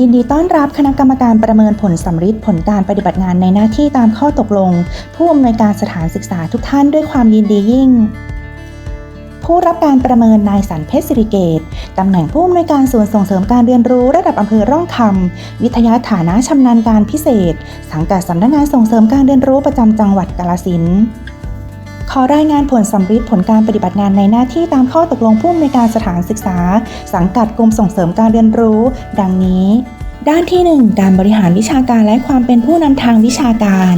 ยินดีต้อนรับคณะกรรมการประเมินผลสำฤทธิ์ผลการปฏิบัติงานในหน้าที่ตามข้อตกลง ผู้อำนวยการสถานศึกษาทุกท่านด้วยความยินดียิ่ง ผู้รับการประเมินนายสันเพชรสิริเกตตำแหน่งผู้อำนวยการส่วนส่งเสริมการเรียนรู้ระดับอำเภอร่องคำวิทยาฐานะชำนาญการพิเศษ สังกัดสำนักงานส่งเสริมการเรียนรู้ประจำจังหวัดกาฬสินธุ์ ขอรายงานผลสำฤทธิ์ผลการปฏิบัติงานในหน้าที่ตามข้อตกลงผู้อำนวยการสถานศึกษา สังกัดกรมส่งเสริมการเรียนรู้ ดังนี้ด้านที่ 1 การบริหารวิชาการและความเป็นผู้นำทางวิชาการ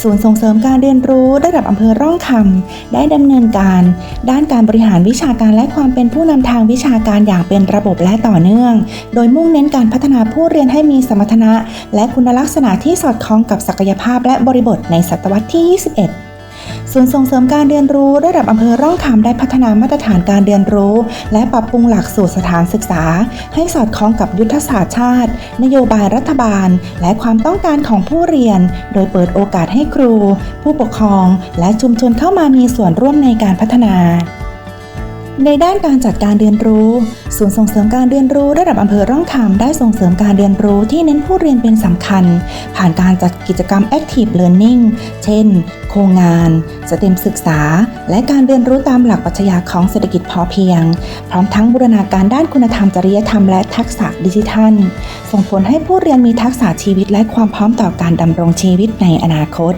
ศูนย์ส่งเสริมการเรียนรู้ระดับอำเภอร่องคำได้ดำเนินการ ด้านการบริหารวิชาการและความเป็นผู้นำทางวิชาการอย่างเป็นระบบและต่อเนื่อง โดยมุ่งเน้นการพัฒนาผู้เรียนให้มีสมรรถนะ และคุณลักษณะที่สอดคล้องกับศักยภาพและบริบทในศตวรรษที่ 21 ศูนย์ส่งเสริมการเรียนรู้ระดับอำเภอร่องคำได้พัฒนามาตรฐานการเรียนรู้ และปรับปรุงหลักสูตรสถานศึกษา ให้สอดคล้องกับยุทธศาสตร์ชาติ นโยบายรัฐบาล และความต้องการของผู้เรียน โดยเปิดโอกาสให้ครู ผู้ปกครอง และชุมชนเข้ามามีส่วนร่วมในการพัฒนา ในด้านการจัดการเรียนรู้ ศูนย์ส่งเสริมการเรียนรู้ระดับอำเภอร่องคำได้ส่งเสริมการเรียนรู้ที่เน้นผู้เรียนเป็นสำคัญ ผ่านการจัดกิจกรรม Active Learning เช่น โครงงาน สเต็มศึกษา และการเรียนรู้ตามหลักปรัชญาของเศรษฐกิจพอเพียง พร้อมทั้งบูรณาการด้านคุณธรรมจริยธรรมและทักษะดิจิทัล ส่งผลให้ผู้เรียนมีทักษะชีวิตและความพร้อมต่อการดำรงชีวิตในอนาคต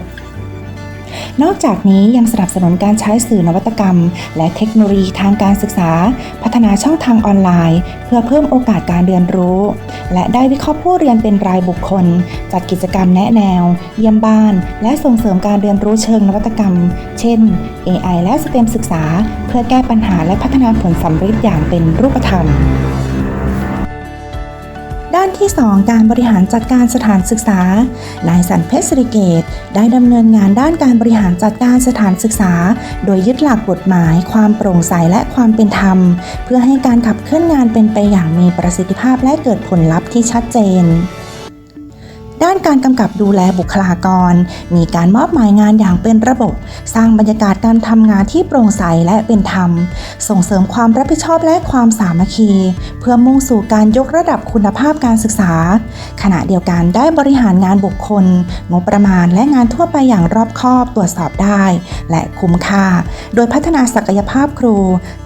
นอกจากนี้ยังสนับสนุนการใช้สื่อนวัตกรรม และเทคโนโลยีทางการศึกษา พัฒนาช่องทางออนไลน์ เพื่อเพิ่มโอกาสการเรียนรู้ และได้วิเคราะห์ผู้เรียนเป็นรายบุคคล จัดกิจกรรมแนะแนว เยี่ยมบ้าน และส่งเสริมการเรียนรู้เชิงนวัตกรรม เช่น AI และสเตมศึกษา เพื่อแก้ปัญหาและพัฒนาผลสำเร็จอย่างเป็นรูปธรรม ด้านที่ 2 การบริหารจัดการสถานศึกษา นายสันเพชรสิริเกตได้ดำเนินงานด้านการบริหารจัดการสถานศึกษา โดยยึดหลักกฎหมาย ความโปร่งใสและความเป็นธรรม เพื่อให้การขับเคลื่อนงานเป็นไปอย่างมีประสิทธิภาพและเกิดผลลัพธ์ที่ชัดเจน ด้านการกำกับดูแลบุคลากร มีการมอบหมายงานอย่างเป็นระบบ สร้างบรรยากาศการทำงานที่โปร่งใสและเป็นธรรม ส่งเสริมความรับผิดชอบและความสามัคคี เพื่อมุ่งสู่การยกระดับคุณภาพการศึกษา ขณะเดียวกันได้บริหารงานบุคคล งบประมาณและงานทั่วไปอย่างรอบคอบตรวจสอบได้ และคุ้มค่า โดยพัฒนาศักยภาพครู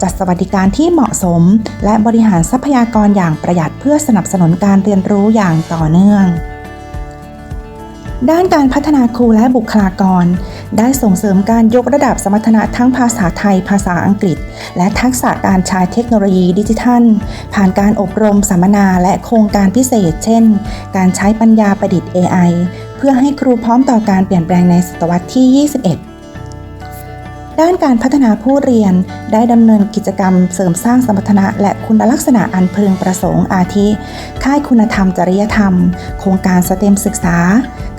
จัดสวัสดิการที่เหมาะสม และบริหารทรัพยากรอย่างประหยัดเพื่อสนับสนุนการเรียนรู้อย่างต่อเนื่อง ด้านการพัฒนาครูและบุคลากร ได้ส่งเสริมการยกระดับสมรรถนะทั้งภาษาไทย ภาษาอังกฤษ และทักษะการใช้เทคโนโลยีดิจิทัล ผ่านการอบรมสัมมนาและโครงการพิเศษ เช่น การใช้ปัญญาประดิษฐ์ AI เพื่อให้ครูพร้อมต่อการเปลี่ยนแปลงในศตวรรษที่ 21 ด้านการพัฒนาผู้เรียนได้ดำเนินกิจกรรมเสริมสร้างสมรรถนะและคุณลักษณะอันพึงประสงค์อาทิ ค่ายคุณธรรมจริยธรรม โครงการสเต็มศึกษา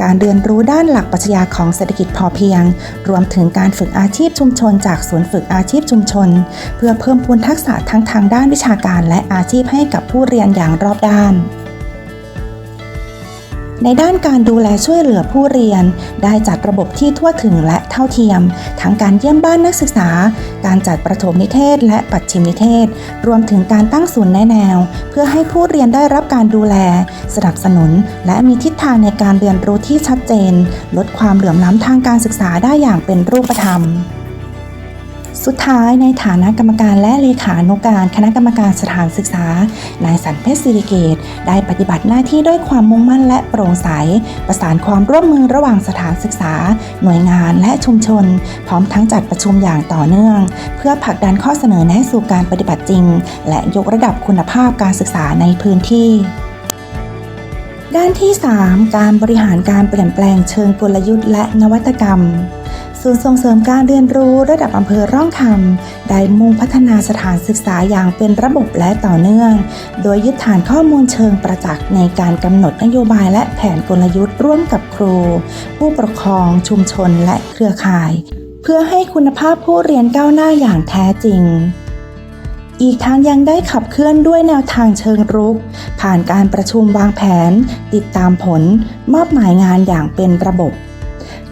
การเรียนรู้ด้านหลักปรัชญาของเศรษฐกิจพอเพียง รวมถึงการฝึกอาชีพชุมชน จากศูนย์ฝึกอาชีพชุมชน เพื่อเพิ่มพูนทักษะทั้งทางด้านวิชาการและอาชีพให้กับผู้เรียนอย่างรอบด้าน ในด้านการดูแลช่วยเหลือผู้เรียน ได้จัดระบบที่ทั่วถึงและเท่าเทียม ทั้งการเยี่ยมบ้านนักศึกษา การจัดประถมนิเทศ และปัจฉิมนิเทศ รวมถึงการตั้งศูนย์แนะแนว เพื่อให้ผู้เรียนได้รับการดูแล สนับสนุน และมีทิศทางในการเรียนรู้ที่ชัดเจน ลดความเหลื่อมล้ำทางการศึกษาได้อย่างเป็นรูปธรรม สุดท้ายในฐานะกรรมการและเลขานุการคณะกรรมการสถานศึกษา นายสันเพชรสิริเกตได้ปฏิบัติหน้าที่ด้วยความมุ่งมั่นและโปร่งใส ประสานความร่วมมือระหว่างสถานศึกษา หน่วยงานและชุมชน พร้อมทั้งจัดประชุมอย่างต่อเนื่อง เพื่อผลักดันข้อเสนอแนะสู่การปฏิบัติจริง และยกระดับคุณภาพการศึกษาในพื้นที่ ด้านที่ 3 การบริหารการเปลี่ยนแปลงเชิงกลยุทธ์และนวัตกรรม ศูนย์ส่งเสริมการเรียนรู้ระดับอำเภอร่องคำได้มุ่งพัฒนาสถานศึกษาอย่างเป็นระบบและต่อเนื่อง โดยยึดฐานข้อมูลเชิงประจักษ์ในการกำหนดนโยบายและแผนกลยุทธ์ร่วมกับครู ผู้ปกครอง ชุมชนและเครือข่าย เพื่อให้คุณภาพผู้เรียนก้าวหน้าอย่างแท้จริง อีกทั้งยังได้ขับเคลื่อนด้วยแนวทางเชิงรุก ผ่านการประชุมวางแผน ติดตามผล มอบหมายงานอย่างเป็นระบบ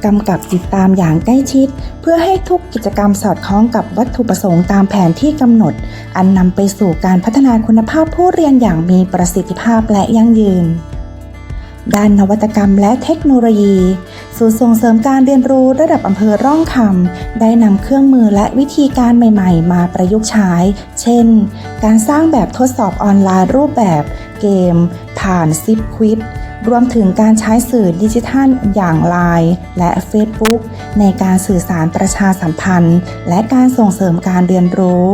กำกับติดตามอย่างใกล้ชิด เพื่อให้ทุกกิจกรรมสอดคล้องกับวัตถุประสงค์ตามแผนที่กำหนด อันนำไปสู่การพัฒนาคุณภาพผู้เรียนอย่างมีประสิทธิภาพและยั่งยืน ด้านนวัตกรรมและเทคโนโลยี ศูนย์ส่งเสริมการเรียนรู้ระดับอำเภอร่องคำได้นำเครื่องมือและวิธีการใหม่ ๆ มาประยุกต์ใช้ เช่น การสร้างแบบทดสอบออนไลน์รูปแบบ เกม ผ่านซิปควิดรวมถึงการใช้สื่อดิจิทัลอย่าง Line และ Facebook ในการสื่อสารประชาสัมพันธ์ และการส่งเสริมการเรียนรู้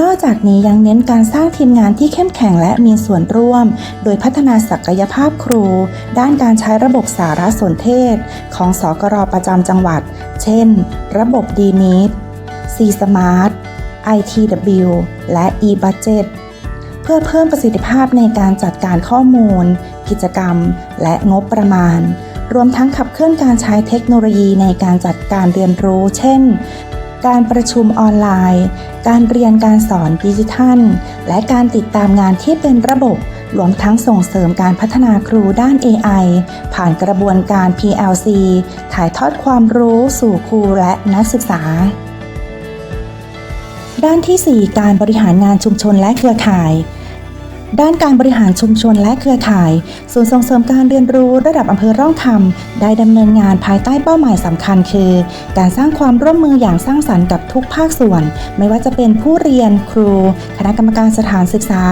นอกจากนี้ยังเน้นการสร้างทีมงานที่เข้มแข็งและมีส่วนร่วม โดยพัฒนาศักยภาพครู ด้านการใช้ระบบสารสนเทศ ของสกรประจำจังหวัด เช่น ระบบ d m e e t C Smart ITW และ eBudget เพื่อเพิ่มประสิทธิภาพในการจัดการข้อมูล กิจกรรม และงบประมาณ รวมทั้งขับเคลื่อนการใช้เทคโนโลยีในการจัดการเรียนรู้ เช่น การประชุมออนไลน์ การเรียนการสอนดิจิทัล และการติดตามงานที่เป็นระบบรวมทั้งส่งเสริมการพัฒนาครูด้าน AI ผ่านกระบวนการ PLC ถ่ายทอดความรู้สู่ครูและนักศึกษา ด้านที่ 4 การบริหารงานชุมชนและเครือข่าย ด้านการบริหารชุมชนและเครือข่าย ศูนย์ส่งเสริมการเรียนรู้ระดับอำเภอร่องคำได้ดำเนินงานภายใต้เป้าหมายสำคัญคือ การสร้างความร่วมมืออย่างสร้างสรรค์กับทุกภาคส่วน ไม่ว่าจะเป็นผู้เรียนครู คณะกรรมการสถานศึกษา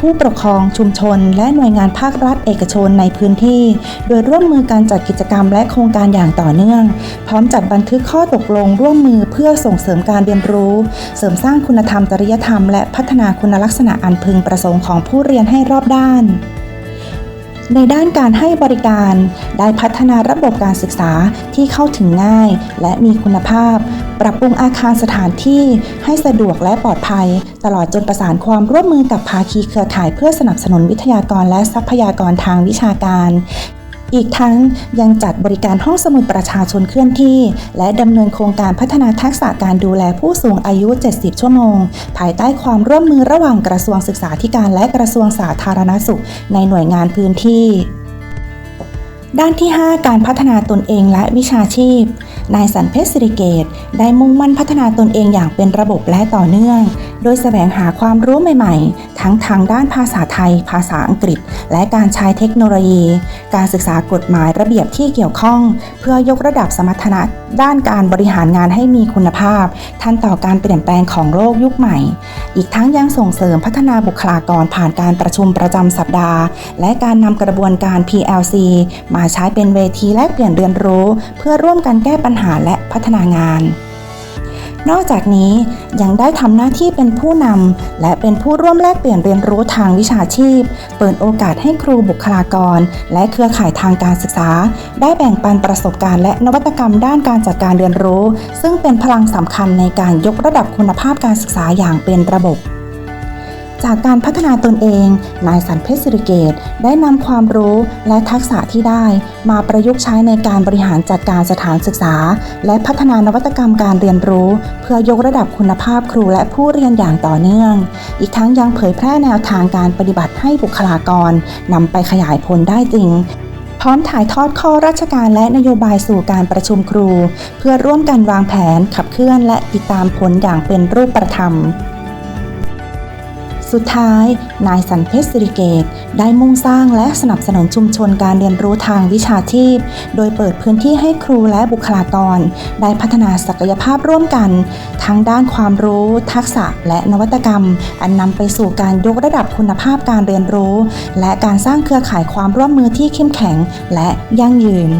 ผู้ปกครองชุมชน และหน่วยงานภาครัฐเอกชนในพื้นที่ โดยร่วมมือการจัดกิจกรรมและโครงการอย่างต่อเนื่อง พร้อมจัดบันทึกข้อตกลงร่วมมือเพื่อส่งเสริมการเรียนรู้ เสริมสร้างคุณธรรมจริยธรรม และพัฒนาคุณลักษณะอันพึงประสงค์ของผู้เรียนให้รอบด้าน ในด้านการให้บริการ ได้พัฒนาระบบการศึกษาที่เข้าถึงง่าย และมีคุณภาพ ปรับปรุงอาคารสถานที่ให้สะดวกและปลอดภัย ตลอดจนประสานความร่วมมือกับภาคีเครือข่ายเพื่อสนับสนุนวิทยากรและทรัพยากรทางวิชาการ อีกทั้งยังจัดบริการห้องสมุดประชาชนเคลื่อนที่ และดำเนินโครงการพัฒนาทักษะการดูแลผู้สูงอายุ 70 ชั่วโมง ภายใต้ความร่วมมือระหว่างกระทรวงศึกษาธิการและกระทรวงสาธารณสุข ในหน่วยงานพื้นที่ด้านที่ 5 การพัฒนาตนเองและวิชาชีพ นายสันเพชรสิริเกต ได้มุ่งมั่นพัฒนาตนเองอย่างเป็นระบบและต่อเนื่อง โดยแสวงหาความรู้ใหม่ๆ ทั้งทางด้านภาษาไทย ภาษาอังกฤษ และการใช้เทคโนโลยี การศึกษากฎหมายระเบียบที่เกี่ยวข้อง เพื่อยกระดับสมรรถนะด้านการบริหารงานให้มีคุณภาพ ทันต่อการเปลี่ยนแปลงของโลกยุคใหม่ อีกทั้งยังส่งเสริมพัฒนาบุคลากรผ่านการประชุมประจำสัปดาห์ และการนำกระบวนการ PLC มาใช้เป็นเวทีแลกเปลี่ยนเรียนรู้ เพื่อร่วมกันแก้ปัญหาและพัฒนางาน นอกจากนี้ยังได้ทำหน้าที่เป็นผู้นำและเป็นผู้ร่วมแลกเปลี่ยนเรียนรู้ทางวิชาชีพ เปิดโอกาสให้ครูบุคลากร และเครือข่ายทางการศึกษา ได้แบ่งปันประสบการณ์และนวัตกรรมด้านการจัดการเรียนรู้ ซึ่งเป็นพลังสำคัญในการยกระดับคุณภาพการศึกษาอย่างเป็นระบบ จากการพัฒนาตนเอง นายสันเพชรสิริเกตได้นำความรู้และทักษะที่ได้ มาประยุกต์ใช้ในการบริหารจัดการสถานศึกษา และพัฒนานวัตกรรมการเรียนรู้ เพื่อยกระดับคุณภาพครูและผู้เรียนอย่างต่อเนื่อง อีกทั้งยังเผยแพร่แนวทางการปฏิบัติให้บุคลากรนำไปขยายผลได้จริงพร้อมถ่ายทอดข้อราชการและนโยบายสู่การประชุมครู เพื่อร่วมกันวางแผนขับเคลื่อนและติดตามผลอย่างเป็นรูปธรรม สุดท้าย นายสันเพชรสิริเกตได้มุ่งสร้างและสนับสนุนชุมชนการเรียนรู้ทางวิชาชีพ โดยเปิดพื้นที่ให้ครูและบุคลากร ได้พัฒนาศักยภาพร่วมกัน ทั้งด้านความรู้ ทักษะและนวัตกรรม อันนำไปสู่การยกระดับคุณภาพการเรียนรู้ และการสร้างเครือข่ายความร่วมมือที่เข้มแข็งและยั่งยืน